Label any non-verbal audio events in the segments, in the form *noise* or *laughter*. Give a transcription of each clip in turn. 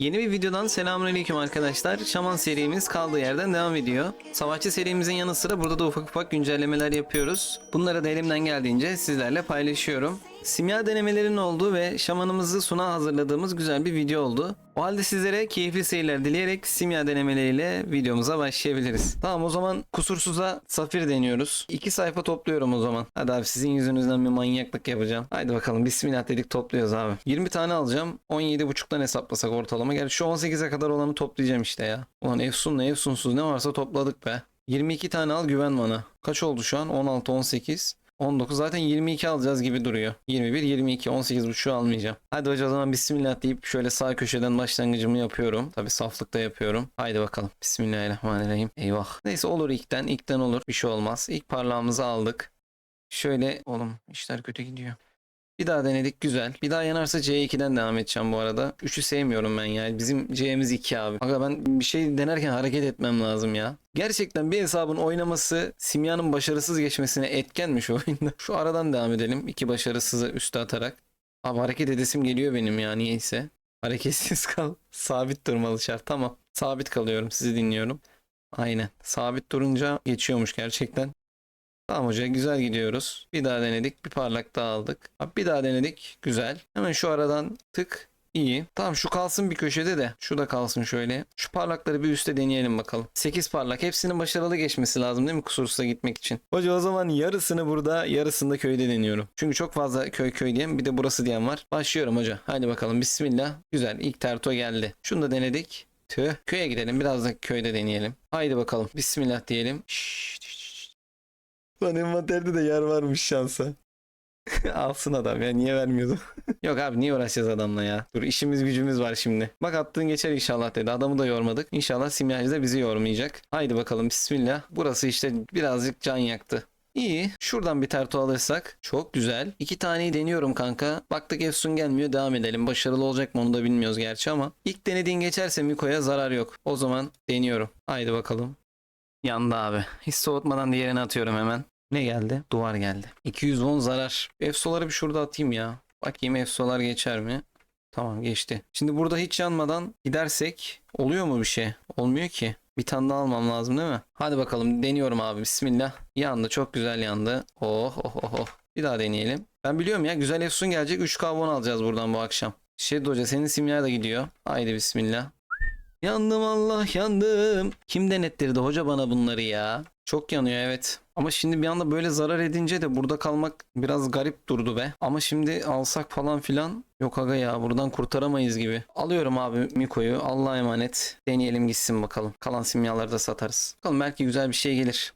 Yeni bir videodan selamünaleyküm arkadaşlar. Şaman serimiz kaldığı yerden devam ediyor. Savaşçı serimizin yanı sıra burada da ufak ufak güncellemeler yapıyoruz. Bunları da elimden geldiğince sizlerle paylaşıyorum. Simya denemelerinin olduğu ve şamanımızı suna hazırladığımız güzel bir video oldu. O halde sizlere keyifli seyirler dileyerek simya denemeleriyle videomuza başlayabiliriz. Tamam o zaman kusursuza safir deniyoruz. İki sayfa topluyorum o zaman. Hadi abi sizin yüzünüzden bir manyaklık yapacağım. Haydi bakalım bismillah dedik topluyoruz abi. 20 tane alacağım. 17.5'tan hesaplasak ortalama. Gerçi şu 18'e kadar olanı toplayacağım işte ya. Ulan Efsun'la Efsunsuz ne varsa topladık be. 22 tane al güven bana. Kaç oldu şu an? 16, 18. 19 zaten 22 alacağız gibi duruyor. 21, 22, 18 buçuğu almayacağım. Hadi hoca o zaman bismillah deyip şöyle sağ köşeden başlangıcımı yapıyorum. Tabi saflıkta yapıyorum. Haydi bakalım. Bismillahirrahmanirrahim. Eyvah. Neyse olur ilkten. ilkten olur. Bir şey olmaz. İlk parlağımızı aldık. Şöyle oğlum işler kötü gidiyor. Bir daha denedik güzel. Bir daha yanarsa C2'den devam edeceğim bu arada. 3'ü sevmiyorum ben ya. Bizim C'miz 2 abi. Aga ben bir şey denerken hareket etmem lazım ya. Gerçekten bir hesabın oynaması Simya'nın başarısız geçmesine etken mi şu oyunda? Şu aradan devam edelim. İki başarısızı üste atarak. Abi hareket edesim geliyor benim ya niyeyse. Hareketsiz *laughs* kal. Sabit durmalı şart. Tamam. Sabit kalıyorum. Sizi dinliyorum. Aynen. Sabit durunca geçiyormuş gerçekten. Tamam hoca güzel gidiyoruz. Bir daha denedik. Bir parlak daha aldık. Abi bir daha denedik. Güzel. Hemen şu aradan tık. İyi. Tamam şu kalsın bir köşede de. Şu da kalsın şöyle. Şu parlakları bir üstte deneyelim bakalım. 8 parlak. Hepsinin başarılı geçmesi lazım değil mi kusursuz'a gitmek için? Hoca o zaman yarısını burada yarısını da köyde deniyorum. Çünkü çok fazla köy köy diyen bir de burası diyen var. Başlıyorum hoca. Hadi bakalım bismillah. Güzel. İlk terto geldi. Şunu da denedik. Tüh. Köye gidelim. Biraz da köyde deneyelim. Haydi bakalım. Bismillah diyelim. Şşş. Lan envanterde de yer varmış şansa. *laughs* Alsın adam ya niye vermiyordu? *laughs* Yok abi niye uğraşacağız adamla ya? Dur işimiz gücümüz var şimdi. Bak attığın geçer inşallah dedi. Adamı da yormadık. İnşallah simyacı da bizi yormayacak. Haydi bakalım bismillah. Burası işte birazcık can yaktı. İyi. Şuradan bir terto alırsak. Çok güzel. İki taneyi deniyorum kanka. Baktık Efsun gelmiyor. Devam edelim. Başarılı olacak mı onu da bilmiyoruz gerçi ama. ilk denediğin geçerse Miko'ya zarar yok. O zaman deniyorum. Haydi bakalım. Yandı abi. Hiç soğutmadan diğerini atıyorum hemen. Ne geldi? Duvar geldi. 210 zarar. Efsoları bir şurada atayım ya. Bakayım efsolar geçer mi? Tamam geçti. Şimdi burada hiç yanmadan gidersek oluyor mu bir şey? Olmuyor ki. Bir tane daha almam lazım değil mi? Hadi bakalım deniyorum abi bismillah. Yandı çok güzel yandı. Oh oh oh oh. Bir daha deneyelim. Ben biliyorum ya güzel efsun gelecek 3 kavon alacağız buradan bu akşam. Şey hoca senin simya da gidiyor. Haydi bismillah. Yandım Allah yandım. Kim denettirdi hoca bana bunları ya? Çok yanıyor evet. Ama şimdi bir anda böyle zarar edince de burada kalmak biraz garip durdu be. Ama şimdi alsak falan filan yok aga ya buradan kurtaramayız gibi. Alıyorum abi Miko'yu Allah'a emanet. Deneyelim gitsin bakalım. Kalan simyaları da satarız. Bakalım belki güzel bir şey gelir.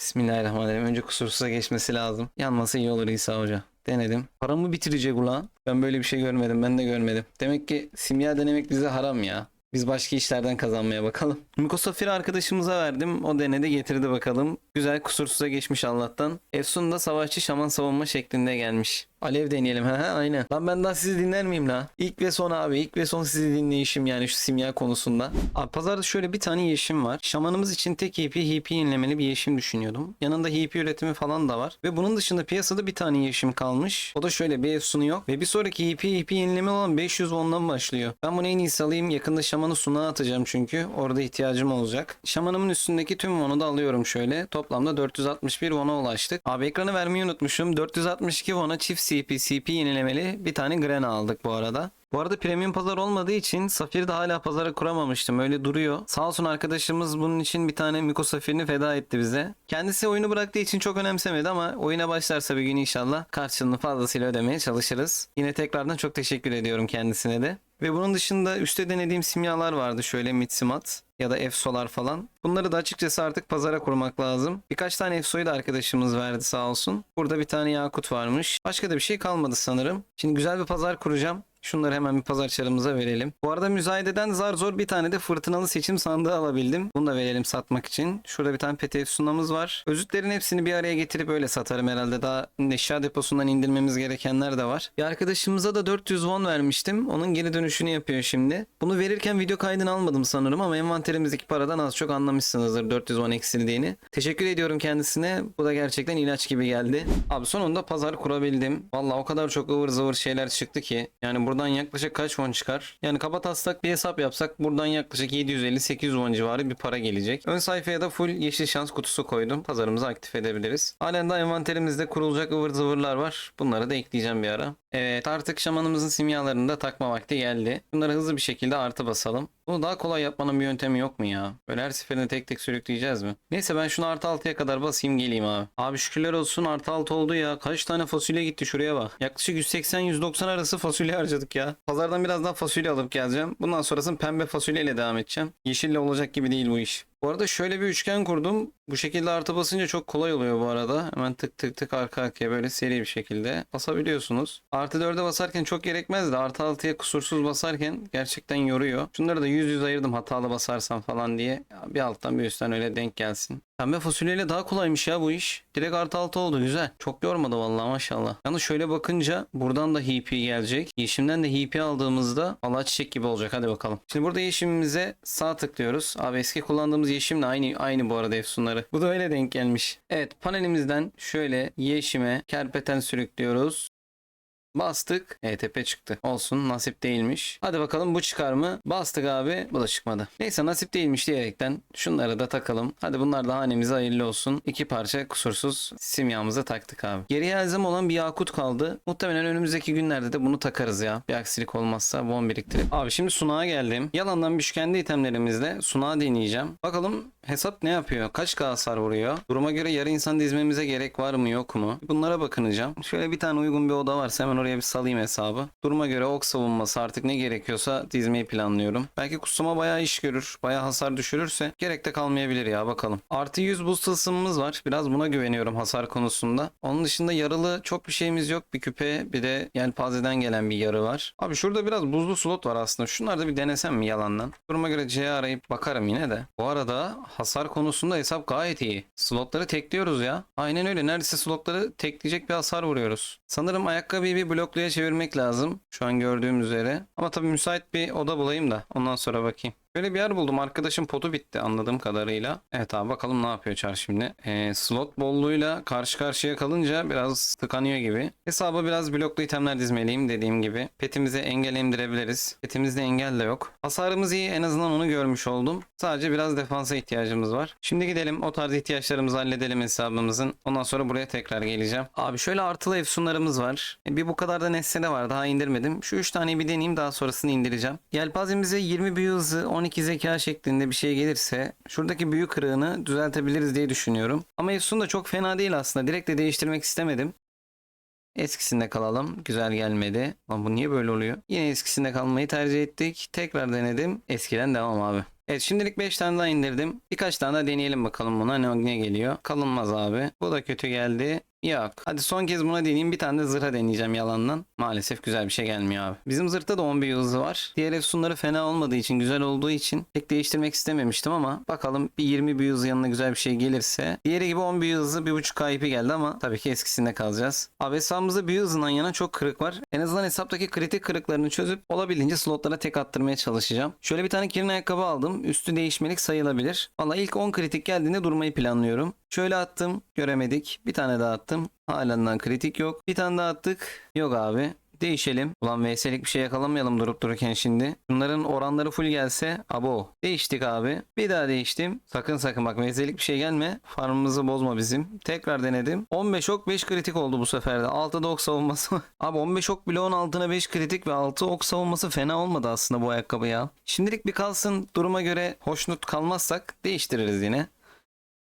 Bismillahirrahmanirrahim. Önce kusursuza geçmesi lazım. Yanması iyi olur İsa Hoca. Denedim. Paramı bitirecek ulan. Ben böyle bir şey görmedim. Ben de görmedim. Demek ki simya denemek bize haram ya. Biz başka işlerden kazanmaya bakalım. Mikosafir arkadaşımıza verdim. O denedi getirdi bakalım. Güzel kusursuza geçmiş Allah'tan. Efsun da savaşçı şaman savunma şeklinde gelmiş. Alev deneyelim. Ha aynen. Lan ben daha sizi dinler miyim la? İlk ve son abi. İlk ve son sizi dinleyişim yani şu simya konusunda. Abi pazarda şöyle bir tane yeşim var. Şamanımız için tek HP HP yenilemeli bir yeşim düşünüyordum. Yanında HP üretimi falan da var. Ve bunun dışında piyasada bir tane yeşim kalmış. O da şöyle bir efsunu yok. Ve bir sonraki HP HP yenileme olan 500 ondan başlıyor. Ben bunu en iyisi alayım. Yakında şamanı sunağa atacağım çünkü. Orada ihtiyacım olacak. Şamanımın üstündeki tüm vonu da alıyorum şöyle. Toplamda 461 vona ulaştık. Abi ekranı vermeyi unutmuşum. 462 vona çift CP CP yenilemeli bir tane Grena aldık bu arada. Bu arada premium pazar olmadığı için Safir'de hala pazara kuramamıştım. Öyle duruyor. Sağ olsun arkadaşımız bunun için bir tane Miko Safir'ini feda etti bize. Kendisi oyunu bıraktığı için çok önemsemedi ama oyuna başlarsa bir gün inşallah karşılığını fazlasıyla ödemeye çalışırız. Yine tekrardan çok teşekkür ediyorum kendisine de. Ve bunun dışında üstte denediğim simyalar vardı şöyle Mitsimat ya da Efsolar falan. Bunları da açıkçası artık pazara kurmak lazım. Birkaç tane Efso'yu da arkadaşımız verdi sağ olsun. Burada bir tane Yakut varmış. Başka da bir şey kalmadı sanırım. Şimdi güzel bir pazar kuracağım. Şunları hemen bir pazar çarımıza verelim. Bu arada müzayededen zar zor bir tane de fırtınalı seçim sandığı alabildim. Bunu da verelim satmak için. Şurada bir tane PT sunamız var. Özütlerin hepsini bir araya getirip öyle satarım herhalde. Daha eşya deposundan indirmemiz gerekenler de var. Bir arkadaşımıza da 400 won vermiştim. Onun geri dönüşünü yapıyor şimdi. Bunu verirken video kaydını almadım sanırım ama envanterimizdeki paradan az çok anlamışsınızdır 400 won eksildiğini. Teşekkür ediyorum kendisine. Bu da gerçekten ilaç gibi geldi. Abi sonunda pazar kurabildim. Valla o kadar çok ıvır zıvır şeyler çıktı ki. Yani burada Buradan yaklaşık kaç won çıkar? Yani kaba taslak bir hesap yapsak buradan yaklaşık 750-800 won civarı bir para gelecek. Ön sayfaya da full yeşil şans kutusu koydum. Pazarımızı aktif edebiliriz. Halen daha envanterimizde kurulacak ıvır zıvırlar var. Bunları da ekleyeceğim bir ara. Evet artık şamanımızın simyalarını da takma vakti geldi. Bunları hızlı bir şekilde artı basalım. Bunu daha kolay yapmanın bir yöntemi yok mu ya? Böyle her seferinde tek tek sürükleyeceğiz mi? Neyse ben şunu artı 6'ya kadar basayım geleyim abi. Abi şükürler olsun artı 6 oldu ya. Kaç tane fasulye gitti şuraya bak. Yaklaşık 180-190 arası fasulye harcadık ya. Pazardan biraz daha fasulye alıp geleceğim. Bundan sonrasını pembe fasulyeyle devam edeceğim. Yeşille olacak gibi değil bu iş. Bu arada şöyle bir üçgen kurdum. Bu şekilde artı basınca çok kolay oluyor bu arada. Hemen tık tık tık arka arkaya böyle seri bir şekilde basabiliyorsunuz. Artı 4'e basarken çok gerekmez de artı 6'ya kusursuz basarken gerçekten yoruyor. Şunları da yüz yüz ayırdım hatalı basarsam falan diye. Bir alttan bir üstten öyle denk gelsin. Pembe fasulyeyle daha kolaymış ya bu iş. Direkt artı 6 oldu güzel. Çok yormadı vallahi maşallah. Yalnız şöyle bakınca buradan da HP gelecek. Yeşimden de HP aldığımızda Allah çiçek gibi olacak. Hadi bakalım. Şimdi burada yeşimimize sağ tıklıyoruz. Abi eski kullandığımız yeşimle aynı aynı bu arada efsunları. Bu da öyle denk gelmiş. Evet panelimizden şöyle yeşime kerpeten sürüklüyoruz. Bastık. E tepe çıktı. Olsun nasip değilmiş. Hadi bakalım bu çıkar mı? Bastık abi. Bu da çıkmadı. Neyse nasip değilmiş diyerekten şunları da takalım. Hadi bunlar da hanemize hayırlı olsun. İki parça kusursuz simyamızı taktık abi. Geriye elzem olan bir yakut kaldı. Muhtemelen önümüzdeki günlerde de bunu takarız ya. Bir aksilik olmazsa bon biriktirip. Abi şimdi sunağa geldim. Yalandan bir kendi itemlerimizle sunağı deneyeceğim. Bakalım hesap ne yapıyor? Kaç K hasar vuruyor? Duruma göre yarı insan dizmemize gerek var mı yok mu? Bunlara bakınacağım. Şöyle bir tane uygun bir oda varsa hemen oraya bir salayım hesabı. Duruma göre ok savunması artık ne gerekiyorsa dizmeyi planlıyorum. Belki kusuma bayağı iş görür. Bayağı hasar düşürürse gerek de kalmayabilir ya bakalım. Artı 100 boost tılsımımız var. Biraz buna güveniyorum hasar konusunda. Onun dışında yarılı çok bir şeyimiz yok. Bir küpe bir de yelpazeden gelen bir yarı var. Abi şurada biraz buzlu slot var aslında. Şunları da bir denesem mi yalandan? Duruma göre C arayıp bakarım yine de. Bu arada hasar konusunda hesap gayet iyi. Slotları tekliyoruz ya. Aynen öyle. Neredeyse slotları tekleyecek bir hasar vuruyoruz. Sanırım ayakkabıyı bir blokluya çevirmek lazım. Şu an gördüğüm üzere. Ama tabii müsait bir oda bulayım da ondan sonra bakayım. Böyle bir yer buldum. Arkadaşım potu bitti anladığım kadarıyla. Evet abi bakalım ne yapıyor çar şimdi. Ee, slot bolluğuyla karşı karşıya kalınca biraz tıkanıyor gibi. Hesaba biraz bloklu itemler dizmeliyim dediğim gibi. Petimize engel indirebiliriz. Petimizde engel de yok. Hasarımız iyi en azından onu görmüş oldum. Sadece biraz defansa ihtiyacımız var. Şimdi gidelim o tarz ihtiyaçlarımızı halledelim hesabımızın. Ondan sonra buraya tekrar geleceğim. Abi şöyle artılı efsunlarımız var. E, Bir bu kadar da nesne var daha indirmedim. Şu 3 taneyi bir deneyeyim daha sonrasını indireceğim. Yelpazemize 20 büyü hızı 12 zeka şeklinde bir şey gelirse şuradaki büyü kırığını düzeltebiliriz diye düşünüyorum. Ama efsun da çok fena değil aslında. Direkt de değiştirmek istemedim. Eskisinde kalalım. Güzel gelmedi. Lan bu niye böyle oluyor? Yine eskisinde kalmayı tercih ettik. Tekrar denedim. Eskiden devam abi. Evet şimdilik 5 tane daha indirdim. Birkaç tane daha deneyelim bakalım buna ne, ne geliyor. Kalınmaz abi. Bu da kötü geldi. Yok. Hadi son kez buna deneyeyim. Bir tane de zırha deneyeceğim yalandan. Maalesef güzel bir şey gelmiyor abi. Bizim zırhta da 11 yıldızı var. Diğer efsunları fena olmadığı için, güzel olduğu için pek değiştirmek istememiştim ama bakalım bir 20 bir yıldız yanına güzel bir şey gelirse. Diğeri gibi 11 yıldızı 1.5 kayıpı geldi ama tabii ki eskisinde kalacağız. Abi hesabımızda bir hızından yana çok kırık var. En azından hesaptaki kritik kırıklarını çözüp olabildiğince slotlara tek attırmaya çalışacağım. Şöyle bir tane kirin ayakkabı aldım. Üstü değişmelik sayılabilir. Valla ilk 10 kritik geldiğinde durmayı planlıyorum. Şöyle attım. Göremedik. Bir tane daha attım. Halen kritik yok. Bir tane daha attık. Yok abi. Değişelim. Ulan VS'lik bir şey yakalamayalım durup dururken şimdi. Bunların oranları full gelse. Abo. Değiştik abi. Bir daha değiştim. Sakın sakın bak VS'lik bir şey gelme. Farmımızı bozma bizim. Tekrar denedim. 15 ok 5 kritik oldu bu sefer de. 6'da ok savunması. *laughs* abi 15 ok bloğun altına 5 kritik ve 6 ok savunması fena olmadı aslında bu ayakkabı ya. Şimdilik bir kalsın. Duruma göre hoşnut kalmazsak değiştiririz yine.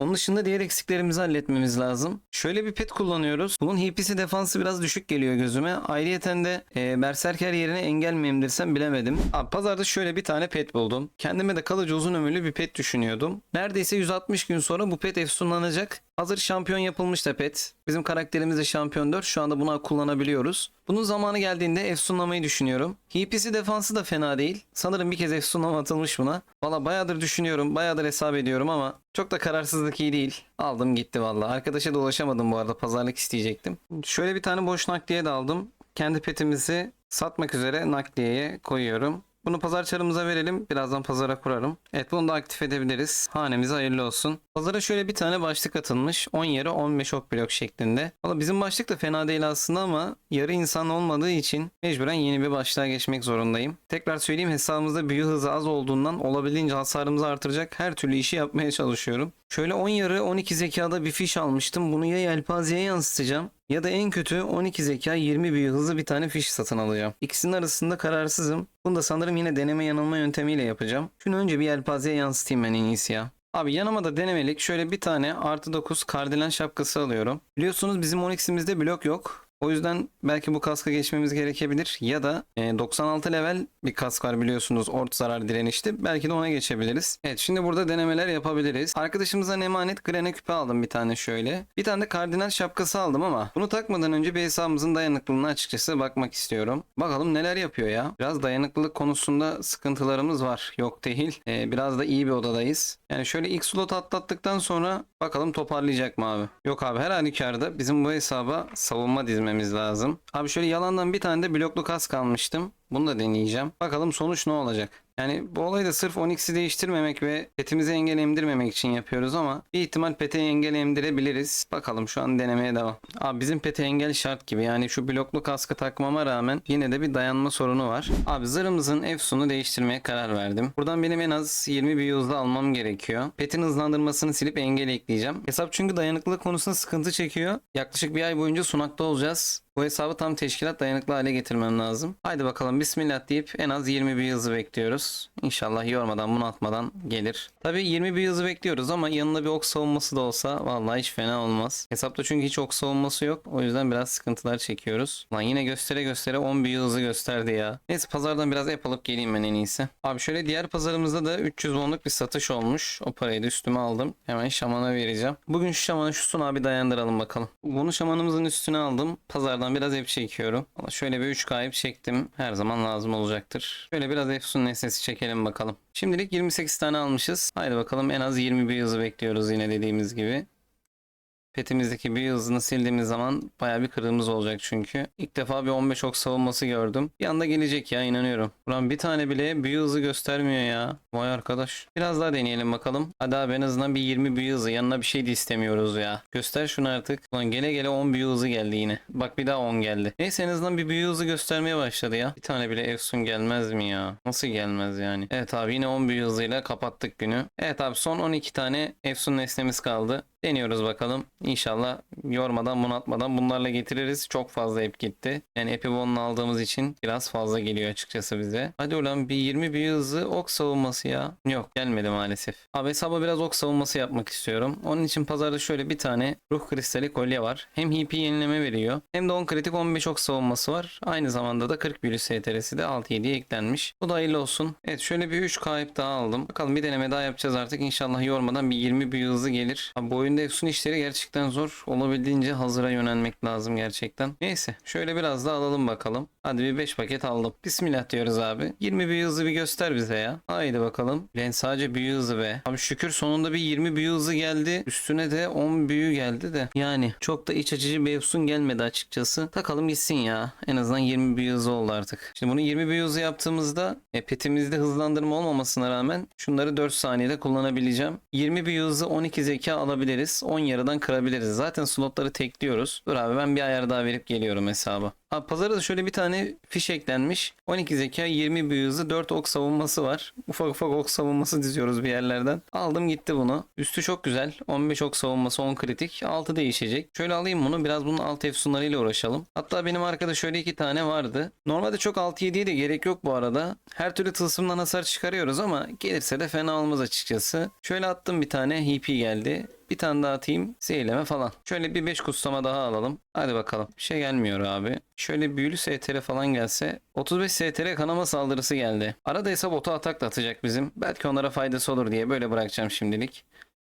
Onun dışında diğer eksiklerimizi halletmemiz lazım. Şöyle bir pet kullanıyoruz. Bunun HP'si defansı biraz düşük geliyor gözüme. Ayrıyeten de e, Berserker yerine engel mi indirsem bilemedim. Abi pazarda şöyle bir tane pet buldum. Kendime de kalıcı uzun ömürlü bir pet düşünüyordum. Neredeyse 160 gün sonra bu pet efsunlanacak. Hazır şampiyon yapılmış da pet. Bizim karakterimiz de şampiyon 4. Şu anda bunu kullanabiliyoruz. Bunun zamanı geldiğinde efsunlamayı düşünüyorum. HP'si defansı da fena değil. Sanırım bir kez efsunlama atılmış buna. Valla bayağıdır düşünüyorum. Bayağıdır hesap ediyorum ama çok da kararsızlık iyi değil. Aldım gitti valla. Arkadaşa da ulaşamadım bu arada. Pazarlık isteyecektim. Şöyle bir tane boş nakliye de aldım. Kendi petimizi satmak üzere nakliyeye koyuyorum. Bunu pazar çarımıza verelim. Birazdan pazara kurarım. Evet bunu da aktif edebiliriz. Hanemize hayırlı olsun. Pazara şöyle bir tane başlık atılmış. 10 yarı 15 ok blok şeklinde. Valla bizim başlık da fena değil aslında ama yarı insan olmadığı için mecburen yeni bir başlığa geçmek zorundayım. Tekrar söyleyeyim hesabımızda büyü hızı az olduğundan olabildiğince hasarımızı artıracak her türlü işi yapmaya çalışıyorum. Şöyle 10 yarı 12 zekada bir fiş almıştım. Bunu ya yelpazeye yansıtacağım ya da en kötü 12 zeka 20 büyü hızlı bir tane fiş satın alacağım. İkisinin arasında kararsızım. Bunu da sanırım yine deneme yanılma yöntemiyle yapacağım. Şunu önce bir yelpazeye yansıtayım ben en iyisi ya. Abi yanıma da denemelik şöyle bir tane artı 9 kardelen şapkası alıyorum. Biliyorsunuz bizim Onyx'imizde blok yok. O yüzden belki bu kaska geçmemiz gerekebilir. Ya da e, 96 level bir kask var biliyorsunuz. Ort zarar direnişti. Belki de ona geçebiliriz. Evet şimdi burada denemeler yapabiliriz. Arkadaşımızdan emanet grene küpe aldım bir tane şöyle. Bir tane de kardinal şapkası aldım ama bunu takmadan önce bir hesabımızın dayanıklılığına açıkçası bakmak istiyorum. Bakalım neler yapıyor ya. Biraz dayanıklılık konusunda sıkıntılarımız var. Yok değil. E, biraz da iyi bir odadayız. Yani şöyle ilk slot atlattıktan sonra bakalım toparlayacak mı abi? Yok abi her halükarda bizim bu hesaba savunma dizmemiz lazım. Abi şöyle yalandan bir tane de bloklu kask almıştım. Bunu da deneyeceğim. Bakalım sonuç ne olacak? Yani bu olayı da sırf Onyx'i değiştirmemek ve petimize engel emdirmemek için yapıyoruz ama bir ihtimal pete engel emdirebiliriz. Bakalım şu an denemeye devam. Abi bizim pete engel şart gibi. Yani şu bloklu kaskı takmama rağmen yine de bir dayanma sorunu var. Abi zırhımızın Efsun'u değiştirmeye karar verdim. Buradan benim en az 20 bir hızlı almam gerekiyor. Petin hızlandırmasını silip engel ekleyeceğim. Hesap çünkü dayanıklılık konusunda sıkıntı çekiyor. Yaklaşık bir ay boyunca sunakta olacağız. Bu hesabı tam teşkilat dayanıklı hale getirmem lazım. Haydi bakalım bismillah deyip en az 20 bir hızı bekliyoruz. İnşallah yormadan bunaltmadan gelir. Tabii 20 bir hızı bekliyoruz ama yanına bir ok savunması da olsa vallahi hiç fena olmaz. Hesapta çünkü hiç ok savunması yok. O yüzden biraz sıkıntılar çekiyoruz. Lan yine göstere göstere 10 bir hızı gösterdi ya. Neyse pazardan biraz app alıp geleyim ben en iyisi. Abi şöyle diğer pazarımızda da 300 wonluk bir satış olmuş. O parayı da üstüme aldım. Hemen şamana vereceğim. Bugün şu şamana şu sun abi dayandıralım bakalım. Bunu şamanımızın üstüne aldım. Pazardan biraz ep çekiyorum. Ama şöyle bir 3 kayıp çektim. Her zaman lazım olacaktır. Şöyle biraz Efsun nesnesi çekelim bakalım. Şimdilik 28 tane almışız. Haydi bakalım en az 20 bir bekliyoruz yine dediğimiz gibi. Petimizdeki büyü hızını sildiğimiz zaman baya bir kırığımız olacak çünkü. İlk defa bir 15 ok savunması gördüm. Bir anda gelecek ya inanıyorum. Buran bir tane bile büyü hızı göstermiyor ya. Vay arkadaş. Biraz daha deneyelim bakalım. Hadi abi en azından bir 20 büyü hızı. Yanına bir şey de istemiyoruz ya. Göster şunu artık. Ulan gele gele 10 büyü hızı geldi yine. Bak bir daha 10 geldi. Neyse en azından bir büyü hızı göstermeye başladı ya. Bir tane bile Efsun gelmez mi ya? Nasıl gelmez yani? Evet abi yine 10 büyü hızıyla kapattık günü. Evet abi son 12 tane Efsun nesnemiz kaldı. Deniyoruz bakalım. İnşallah yormadan bunaltmadan bunlarla getiririz. Çok fazla ep gitti. Yani epi bonunu aldığımız için biraz fazla geliyor açıkçası bize. Hadi ulan bir 20 bir hızı ok savunması ya. Yok gelmedi maalesef. Abi hesaba biraz ok savunması yapmak istiyorum. Onun için pazarda şöyle bir tane ruh kristali kolye var. Hem HP yenileme veriyor. Hem de 10 kritik 15 ok savunması var. Aynı zamanda da 40 büyülü STR'si de 6-7'ye eklenmiş. Bu da hayırlı olsun. Evet şöyle bir 3 kayıp daha aldım. Bakalım bir deneme daha yapacağız artık. İnşallah yormadan bir 20 bir hızı gelir. Abi bu oyunda Efsun işleri gerçekten zor. Olabildiğince hazıra yönelmek lazım gerçekten. Neyse şöyle biraz daha alalım bakalım. Hadi bir 5 paket aldım. Bismillah diyoruz abi. 20 büyü hızı bir göster bize ya. Haydi bakalım. Lan sadece büyü hızı be. Abi şükür sonunda bir 20 büyü hızı geldi. Üstüne de 10 büyü geldi de. Yani çok da iç açıcı bir efsun gelmedi açıkçası. Takalım gitsin ya. En azından 20 büyü hızı oldu artık. Şimdi bunu 20 büyü hızı yaptığımızda e, petimizde hızlandırma olmamasına rağmen şunları 4 saniyede kullanabileceğim. 20 büyü hızı 12 zeka alabiliriz. 10 yarıdan kırabiliriz. Zaten slotları tekliyoruz. Dur abi ben bir ayar daha verip geliyorum hesaba. Abi pazara da şöyle bir tane fiş eklenmiş. 12 zeka 20 büyü hızı 4 ok savunması var. Ufak ufak ok savunması diziyoruz bir yerlerden. Aldım gitti bunu. Üstü çok güzel. 15 ok savunması 10 kritik. 6 değişecek. Şöyle alayım bunu. Biraz bunun alt efsunlarıyla uğraşalım. Hatta benim arkada şöyle iki tane vardı. Normalde çok 6-7'ye de gerek yok bu arada. Her türlü tılsımdan hasar çıkarıyoruz ama gelirse de fena olmaz açıkçası. Şöyle attım bir tane. HP geldi. Bir tane daha atayım. Zehirleme falan. Şöyle bir 5 kutsama daha alalım. Hadi bakalım. Bir şey gelmiyor abi. Şöyle büyülü STR falan gelse. 35 STR kanama saldırısı geldi. Arada hesap oto atak da atacak bizim. Belki onlara faydası olur diye böyle bırakacağım şimdilik.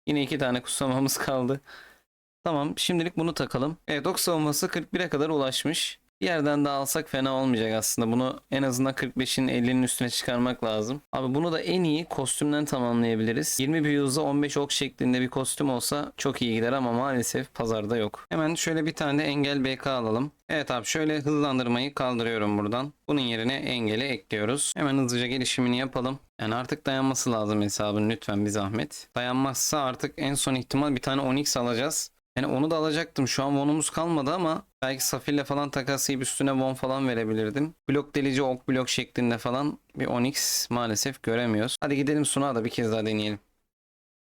Yine iki tane kutsamamız *laughs* kaldı. Tamam şimdilik bunu takalım. Evet ok savunması 41'e kadar ulaşmış. Bir yerden daha alsak fena olmayacak aslında. Bunu en azından 45'in 50'nin üstüne çıkarmak lazım. Abi bunu da en iyi kostümden tamamlayabiliriz. 20 bir hızla 15 ok şeklinde bir kostüm olsa çok iyi gider ama maalesef pazarda yok. Hemen şöyle bir tane de engel BK alalım. Evet abi şöyle hızlandırmayı kaldırıyorum buradan. Bunun yerine engeli ekliyoruz. Hemen hızlıca gelişimini yapalım. Yani artık dayanması lazım hesabın lütfen bir zahmet. Dayanmazsa artık en son ihtimal bir tane Onyx alacağız. Yani onu da alacaktım. Şu an Von'umuz kalmadı ama belki Safir'le falan takaslayıp üstüne Von falan verebilirdim. Blok delici ok blok şeklinde falan bir Onyx maalesef göremiyoruz. Hadi gidelim Sunağa da bir kez daha deneyelim.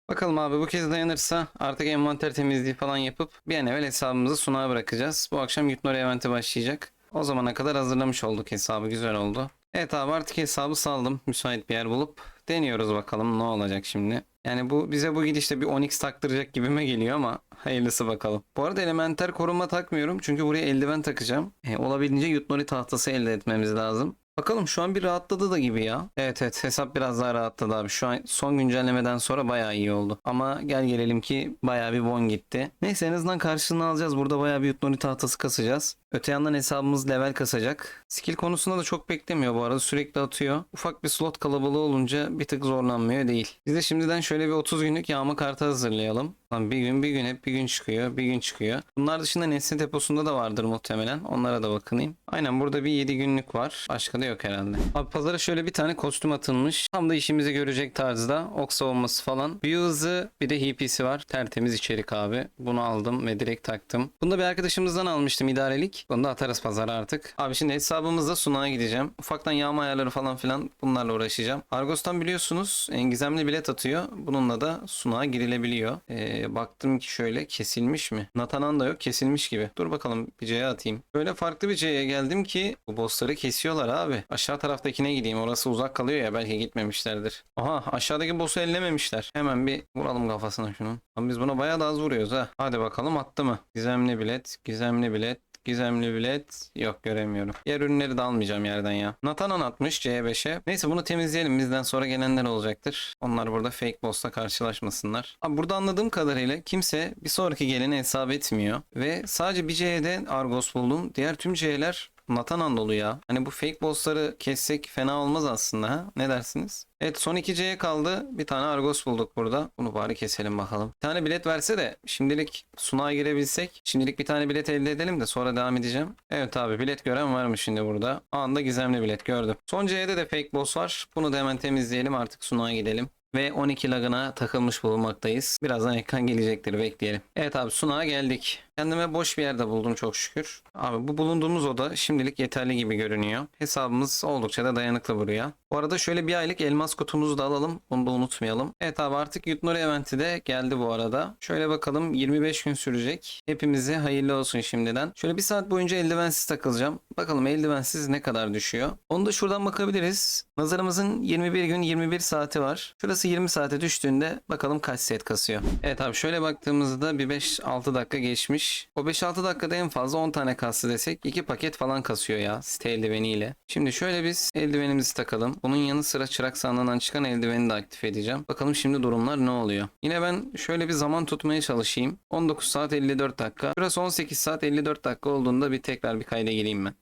Bakalım abi bu kez dayanırsa artık envanter temizliği falan yapıp bir an evvel hesabımızı Sunağa bırakacağız. Bu akşam Yutnor eventi başlayacak. O zamana kadar hazırlamış olduk hesabı güzel oldu. Evet abi artık hesabı saldım müsait bir yer bulup deniyoruz bakalım ne olacak şimdi. Yani bu bize bu gidişte bir Onyx taktıracak gibime geliyor ama hayırlısı bakalım. Bu arada elementer koruma takmıyorum çünkü buraya eldiven takacağım. E, olabildiğince Yutnori tahtası elde etmemiz lazım. Bakalım şu an bir rahatladı da gibi ya. Evet evet hesap biraz daha rahatladı abi. Şu an son güncellemeden sonra bayağı iyi oldu. Ama gel gelelim ki bayağı bir won gitti. Neyse en azından karşılığını alacağız. Burada bayağı bir Yutnori tahtası kasacağız. Öte yandan hesabımız level kasacak. Skill konusunda da çok beklemiyor bu arada. Sürekli atıyor. Ufak bir slot kalabalığı olunca bir tık zorlanmıyor değil. Biz de şimdiden şöyle bir 30 günlük yağma kartı hazırlayalım. Bir gün bir gün hep bir gün çıkıyor. Bir gün çıkıyor. Bunlar dışında nesne deposunda da vardır muhtemelen. Onlara da bakınayım. Aynen burada bir 7 günlük var. Başka da yok herhalde. Abi pazara şöyle bir tane kostüm atılmış. Tam da işimizi görecek tarzda. Ok savunması falan. Bir hızı bir de HP'si var. Tertemiz içerik abi. Bunu aldım ve direkt taktım. Bunu da bir arkadaşımızdan almıştım idarelik. Bunu da atarız pazara artık. Abi şimdi hesabımızda sunağa gideceğim. Ufaktan yağma ayarları falan filan bunlarla uğraşacağım. Argos'tan biliyorsunuz gizemli bilet atıyor. Bununla da sunağa girilebiliyor. Ee, baktım ki şöyle kesilmiş mi? Natanan da yok kesilmiş gibi. Dur bakalım bir C'ye atayım. Böyle farklı bir C'ye geldim ki bu bossları kesiyorlar abi. Aşağı taraftakine gideyim. Orası uzak kalıyor ya belki gitmemişlerdir. Aha aşağıdaki boss'u ellememişler. Hemen bir vuralım kafasına şunun. Abi biz buna bayağı da az vuruyoruz ha. Hadi bakalım attı mı? Gizemli bilet, gizemli bilet. Gizemli bilet yok göremiyorum. Diğer ürünleri de almayacağım yerden ya. Natanan atmış C5'e. Neyse bunu temizleyelim. Bizden sonra gelenler olacaktır. Onlar burada fake boss'la karşılaşmasınlar. Abi burada anladığım kadarıyla kimse bir sonraki geleni hesap etmiyor. Ve sadece bir C'de Argos buldum. Diğer tüm C'ler Natanan dolu ya. Hani bu fake bossları kessek fena olmaz aslında ha. Ne dersiniz? Evet son 2C'ye kaldı. Bir tane Argos bulduk burada. Bunu bari keselim bakalım. Bir tane bilet verse de şimdilik sunağa girebilsek. Şimdilik bir tane bilet elde edelim de sonra devam edeceğim. Evet abi bilet gören var mı şimdi burada? Anında gizemli bilet gördüm. Son C'de de fake boss var. Bunu da hemen temizleyelim artık sunağa gidelim. Ve 12 lagına takılmış bulunmaktayız. Birazdan ekran gelecektir bekleyelim. Evet abi sunağa geldik. Kendime boş bir yerde buldum çok şükür. Abi bu bulunduğumuz oda şimdilik yeterli gibi görünüyor. Hesabımız oldukça da dayanıklı buraya. Bu arada şöyle bir aylık elmas kutumuzu da alalım. Bunu da unutmayalım. Evet abi artık Yutnor eventi de geldi bu arada. Şöyle bakalım 25 gün sürecek. Hepimize hayırlı olsun şimdiden. Şöyle bir saat boyunca eldivensiz takılacağım. Bakalım eldivensiz ne kadar düşüyor. Onu da şuradan bakabiliriz. Nazarımızın 21 gün 21 saati var. Şurası 20 saate düştüğünde bakalım kaç set kasıyor. Evet abi şöyle baktığımızda bir 5-6 dakika geçmiş. O 5-6 dakikada en fazla 10 tane kastı desek 2 paket falan kasıyor ya site eldiveniyle. Şimdi şöyle biz eldivenimizi takalım. Bunun yanı sıra çırak sandığından çıkan eldiveni de aktif edeceğim. Bakalım şimdi durumlar ne oluyor. Yine ben şöyle bir zaman tutmaya çalışayım. 19 saat 54 dakika. Burası 18 saat 54 dakika olduğunda bir tekrar bir kayda gireyim ben.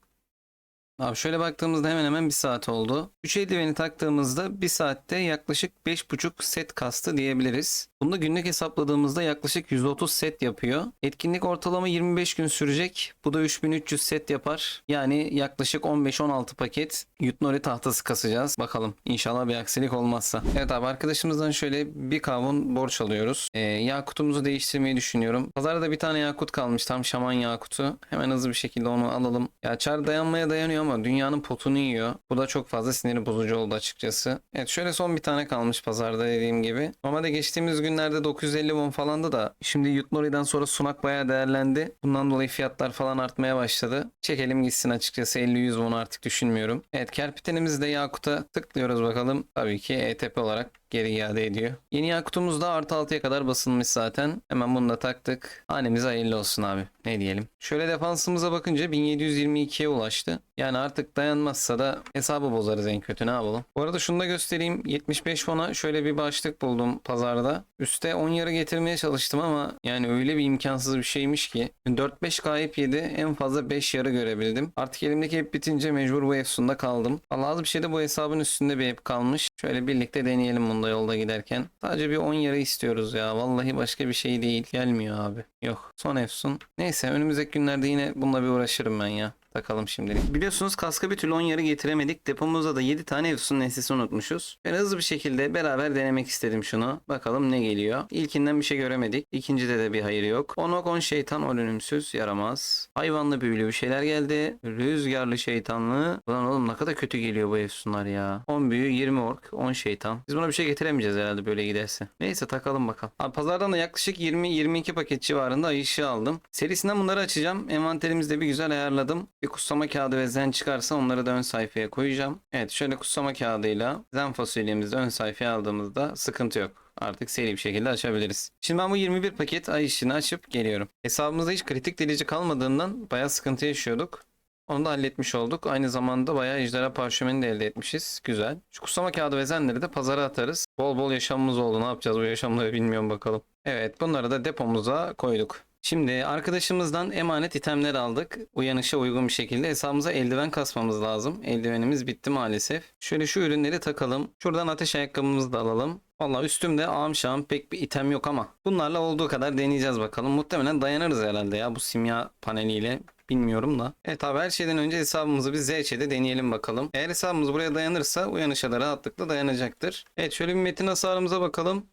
Abi şöyle baktığımızda hemen hemen bir saat oldu. 3 eldiveni taktığımızda bir saatte yaklaşık 5.5 set kastı diyebiliriz. Bunu günlük hesapladığımızda yaklaşık 130 set yapıyor. Etkinlik ortalama 25 gün sürecek. Bu da 3300 set yapar. Yani yaklaşık 15-16 paket Yutnori tahtası kasacağız. Bakalım inşallah bir aksilik olmazsa. Evet abi arkadaşımızdan şöyle bir kavun borç alıyoruz. Ee, yakutumuzu değiştirmeyi düşünüyorum. Pazarda bir tane yakut kalmış tam şaman yakutu. Hemen hızlı bir şekilde onu alalım. Ya çar dayanmaya dayanıyor ama dünyanın potunu yiyor. Bu da çok fazla siniri bozucu oldu açıkçası. Evet şöyle son bir tane kalmış pazarda dediğim gibi. Normalde geçtiğimiz günlerde 950 won falandı da şimdi Yutnori'den sonra sunak bayağı değerlendi. Bundan dolayı fiyatlar falan artmaya başladı. Çekelim gitsin açıkçası 50-100 won artık düşünmüyorum. Evet kerpitenimizi de Yakut'a tıklıyoruz bakalım. Tabii ki ETP olarak geri iade ediyor. Yeni yakutumuz da artı 6'ya kadar basılmış zaten. Hemen bunu da taktık. Hanemize hayırlı olsun abi. Ne diyelim. Şöyle defansımıza bakınca 1722'ye ulaştı. Yani artık dayanmazsa da hesabı bozarız en kötü ne yapalım. Bu arada şunu da göstereyim. 75 fona şöyle bir başlık buldum pazarda. Üste 10 yarı getirmeye çalıştım ama yani öyle bir imkansız bir şeymiş ki. 4-5 kayıp yedi. En fazla 5 yarı görebildim. Artık elimdeki hep bitince mecbur bu Efsun'da kaldım. Allah bir şey de bu hesabın üstünde bir hep kalmış. Şöyle birlikte deneyelim bunda yolda giderken. Sadece bir 10 yarı istiyoruz ya. Vallahi başka bir şey değil. Gelmiyor abi. Yok. Son Efsun. Neyse önümüzdeki günlerde yine bununla bir uğraşırım ben ya. Takalım şimdilik. Biliyorsunuz kaska bir türlü 10 yarı getiremedik. Depomuzda da 7 tane Efsun nesnesi unutmuşuz. Ben hızlı bir şekilde beraber denemek istedim şunu. Bakalım ne geliyor. İlkinden bir şey göremedik. İkincide de bir hayır yok. Onok on şeytan on ölümsüz yaramaz. Hayvanlı büyülü bir şeyler geldi. Rüzgarlı şeytanlı. Ulan oğlum ne kadar kötü geliyor bu Efsunlar ya. 10 büyü 20 ork 10 şeytan. Biz buna bir şey getiremeyeceğiz herhalde böyle giderse. Neyse takalım bakalım. Abi pazardan da yaklaşık 20-22 paket civarında ay ışığı aldım. Serisinden bunları açacağım. Envanterimizde bir güzel ayarladım. Bir kutsama kağıdı ve zen çıkarsa onları da ön sayfaya koyacağım. Evet şöyle kutsama kağıdıyla zen fasulyemizi ön sayfaya aldığımızda sıkıntı yok. Artık seri bir şekilde açabiliriz. Şimdi ben bu 21 paket ay ışığını açıp geliyorum. Hesabımızda hiç kritik delici kalmadığından bayağı sıkıntı yaşıyorduk. Onu da halletmiş olduk. Aynı zamanda bayağı ejderha parşömeni de elde etmişiz. Güzel. Şu kutsama kağıdı ve zenleri de pazara atarız. Bol bol yaşamımız oldu. Ne yapacağız bu yaşamları bilmiyorum bakalım. Evet bunları da depomuza koyduk. Şimdi arkadaşımızdan emanet itemler aldık. Uyanışa uygun bir şekilde hesabımıza eldiven kasmamız lazım. Eldivenimiz bitti maalesef. Şöyle şu ürünleri takalım. Şuradan ateş ayakkabımızı da alalım. Valla üstümde şahım pek bir item yok ama bunlarla olduğu kadar deneyeceğiz bakalım. Muhtemelen dayanırız herhalde ya bu simya paneliyle. Bilmiyorum da. Evet abi her şeyden önce hesabımızı bir ZC'de deneyelim bakalım. Eğer hesabımız buraya dayanırsa uyanışa da rahatlıkla dayanacaktır. Evet şöyle bir metin hasarımıza bakalım.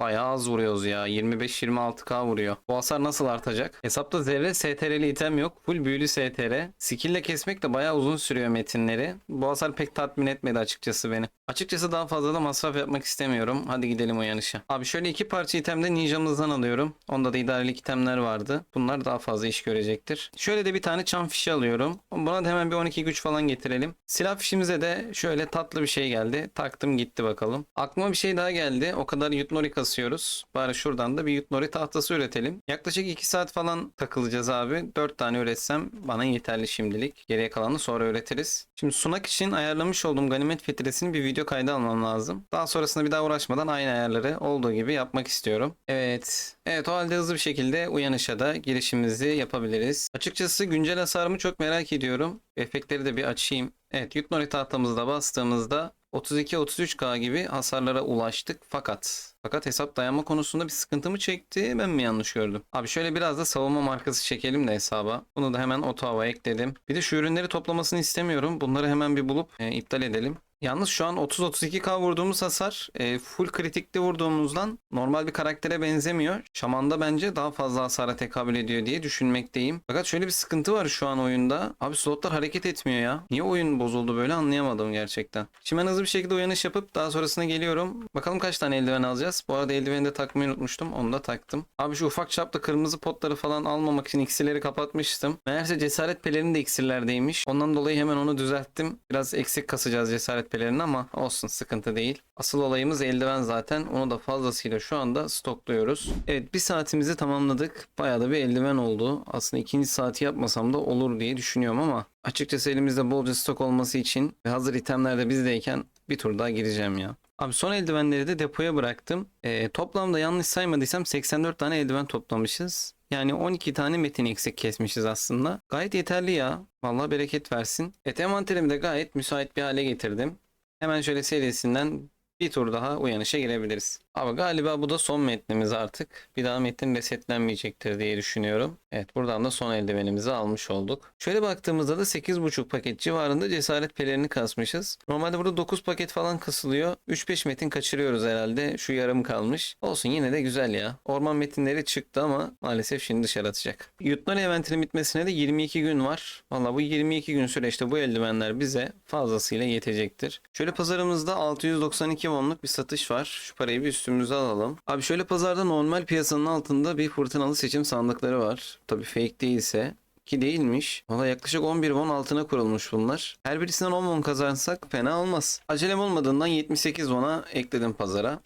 Bayağı az vuruyoruz ya. 25-26k vuruyor. Bu hasar nasıl artacak? Hesapta zerre STR'li item yok. Full büyülü STR. Skill kesmek de bayağı uzun sürüyor metinleri. Bu hasar pek tatmin etmedi açıkçası beni. Açıkçası daha fazla da masraf yapmak istemiyorum. Hadi gidelim uyanışa. Abi şöyle iki parça item de ninjamızdan alıyorum. Onda da idarelik itemler vardı. Bunlar daha fazla iş görecektir. Şöyle de bir tane çan fişi alıyorum. Buna da hemen bir 12 güç falan getirelim. Silah fişimize de şöyle tatlı bir şey geldi. Taktım gitti bakalım. Aklıma bir şey daha geldi. O kadar Yutnori kasıyoruz. Bari şuradan da bir Yutnori tahtası üretelim. Yaklaşık 2 saat falan takılacağız abi. 4 tane üretsem bana yeterli şimdilik. Geriye kalanı sonra üretiriz. Şimdi sunak için ayarlamış olduğum ganimet filtresini bir video kaydı almam lazım. Daha sonrasında bir daha uğraşmadan aynı ayarları olduğu gibi yapmak istiyorum. Evet. Evet o halde hızlı bir şekilde uyanışa da girişimizi yapabiliriz. Açıkçası güncel hasarımı çok merak ediyorum. Efektleri de bir açayım. Evet Yutnori tahtamızda bastığımızda 32-33k gibi hasarlara ulaştık fakat fakat hesap dayanma konusunda bir sıkıntı mı çekti ben mi yanlış gördüm? Abi şöyle biraz da savunma markası çekelim de hesaba. Bunu da hemen otava ekledim. Bir de şu ürünleri toplamasını istemiyorum. Bunları hemen bir bulup e, iptal edelim. Yalnız şu an 30-32k vurduğumuz hasar e, full kritikli vurduğumuzdan normal bir karaktere benzemiyor. Şaman'da bence daha fazla hasara tekabül ediyor diye düşünmekteyim. Fakat şöyle bir sıkıntı var şu an oyunda. Abi slotlar hareket etmiyor ya. Niye oyun bozuldu böyle anlayamadım gerçekten. Şimdi ben hızlı bir şekilde uyanış yapıp daha sonrasında geliyorum. Bakalım kaç tane eldiven alacağız. Bu arada eldiveni de takmayı unutmuştum. Onu da taktım. Abi şu ufak çapta kırmızı potları falan almamak için iksirleri kapatmıştım. Meğerse cesaret pelerini de iksirlerdeymiş. Ondan dolayı hemen onu düzelttim. Biraz eksik kasacağız cesaret pelerini ama olsun sıkıntı değil. Asıl olayımız eldiven zaten. Onu da fazlasıyla şu anda stokluyoruz. Evet bir saatimizi tamamladık. Bayağı da bir eldiven oldu. Aslında ikinci saati yapmasam da olur diye düşünüyorum ama açıkçası elimizde bolca stok olması için ve hazır itemler de bizdeyken bir tur daha gireceğim ya. Abi son eldivenleri de depoya bıraktım. Ee, toplamda yanlış saymadıysam 84 tane eldiven toplamışız. Yani 12 tane metin eksik kesmişiz aslında. Gayet yeterli ya. Vallahi bereket versin. Evet envanterimi de gayet müsait bir hale getirdim. Hemen şöyle serisinden bir tur daha uyanışa girebiliriz. Abi galiba bu da son metnimiz artık. Bir daha metin resetlenmeyecektir diye düşünüyorum. Evet buradan da son eldivenimizi almış olduk. Şöyle baktığımızda da 8.5 paket civarında cesaret pelerini kasmışız. Normalde burada 9 paket falan kasılıyor. 3-5 metin kaçırıyoruz herhalde. Şu yarım kalmış. Olsun yine de güzel ya. Orman metinleri çıktı ama maalesef şimdi dışarı atacak. Yutlar eventinin bitmesine de 22 gün var. Valla bu 22 gün süreçte bu eldivenler bize fazlasıyla yetecektir. Şöyle pazarımızda 692 wonluk bir satış var. Şu parayı bir üstümüze alalım. Abi şöyle pazarda normal piyasanın altında bir fırtınalı seçim sandıkları var. Tabii fake değilse Ki değilmiş. Valla yaklaşık 11 won altına kurulmuş bunlar. Her birisinden 10 won kazansak fena olmaz. Acelem olmadığından 78 won'a ekledim pazara.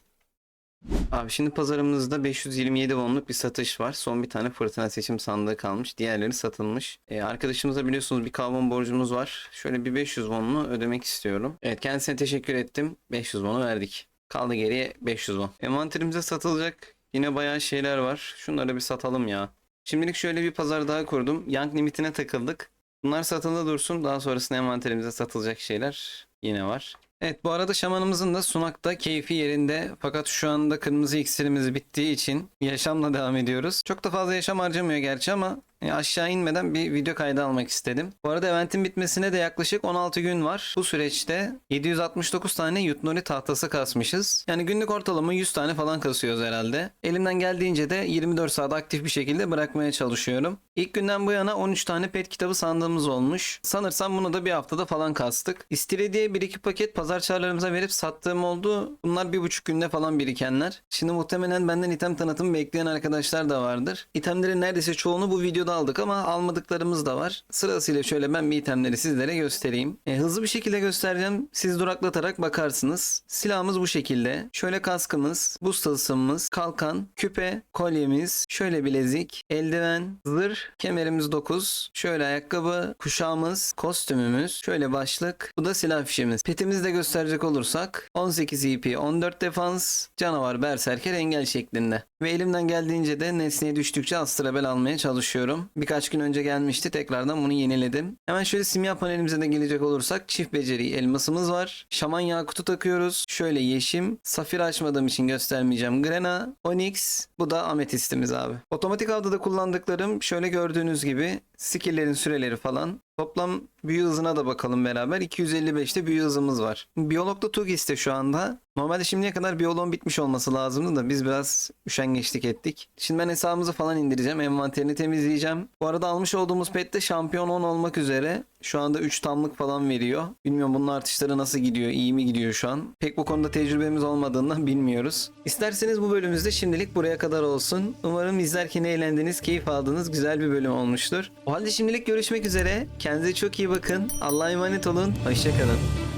Abi şimdi pazarımızda 527 wonluk bir satış var. Son bir tane fırtına seçim sandığı kalmış. Diğerleri satılmış. Ee, arkadaşımıza biliyorsunuz bir kavun borcumuz var. Şöyle bir 500 wonlu ödemek istiyorum. Evet kendisine teşekkür ettim. 500 won'u verdik. Kaldı geriye 500 won. Envanterimize satılacak yine bayağı şeyler var. Şunları bir satalım ya. Şimdilik şöyle bir pazar daha kurdum. Young limitine takıldık. Bunlar satılda dursun. Daha sonrasında envanterimize satılacak şeyler yine var. Evet bu arada şamanımızın da sunakta keyfi yerinde fakat şu anda kırmızı iksirimiz bittiği için yaşamla devam ediyoruz. Çok da fazla yaşam harcamıyor gerçi ama aşağı inmeden bir video kaydı almak istedim. Bu arada eventin bitmesine de yaklaşık 16 gün var. Bu süreçte 769 tane Yutnori tahtası kasmışız. Yani günlük ortalama 100 tane falan kasıyoruz herhalde. Elimden geldiğince de 24 saat aktif bir şekilde bırakmaya çalışıyorum. İlk günden bu yana 13 tane pet kitabı sandığımız olmuş. Sanırsam bunu da bir haftada falan kastık. İstiridye 1-2 paket pazar çağrılarımıza verip sattığım oldu. Bunlar bir buçuk günde falan birikenler. Şimdi muhtemelen benden item tanıtımı bekleyen arkadaşlar da vardır. İtemlerin neredeyse çoğunu bu videoda aldık ama almadıklarımız da var. Sırasıyla şöyle ben bir itemleri sizlere göstereyim. E, hızlı bir şekilde göstereceğim. Siz duraklatarak bakarsınız. Silahımız bu şekilde. Şöyle kaskımız, buz tılsımımız, kalkan, küpe, kolyemiz, şöyle bilezik, eldiven, zırh, kemerimiz 9, şöyle ayakkabı, kuşağımız, kostümümüz, şöyle başlık. Bu da silah fişimiz. Petimizi de gösterecek olursak 18 EP, 14 defans, canavar, berserker, engel şeklinde. Ve elimden geldiğince de nesneye düştükçe astrabel almaya çalışıyorum. Birkaç gün önce gelmişti. Tekrardan bunu yeniledim. Hemen şöyle simya panelimize de gelecek olursak çift beceri elmasımız var. Şaman yakutu takıyoruz. Şöyle yeşim. Safir açmadığım için göstermeyeceğim. Grena, Onyx. Bu da ametistimiz abi. Otomatik avda da kullandıklarım şöyle gördüğünüz gibi skill'lerin süreleri falan. Toplam büyü hızına da bakalım beraber. 255'te büyü hızımız var. Biyologda Tugis'te şu anda. Normalde şimdiye kadar biyoloğun bitmiş olması lazımdı da biz biraz üşengeçlik ettik. Şimdi ben hesabımızı falan indireceğim. Envanterini temizleyeceğim. Bu arada almış olduğumuz pet de şampiyon 10 olmak üzere. Şu anda 3 tamlık falan veriyor. Bilmiyorum bunun artışları nasıl gidiyor, iyi mi gidiyor şu an. Pek bu konuda tecrübemiz olmadığından *laughs* bilmiyoruz. İsterseniz bu bölümümüzde şimdilik buraya kadar olsun. Umarım izlerken eğlendiniz, keyif aldınız, güzel bir bölüm olmuştur. O halde şimdilik görüşmek üzere. Kendinize çok iyi bakın. Allah'a emanet olun. Hoşçakalın.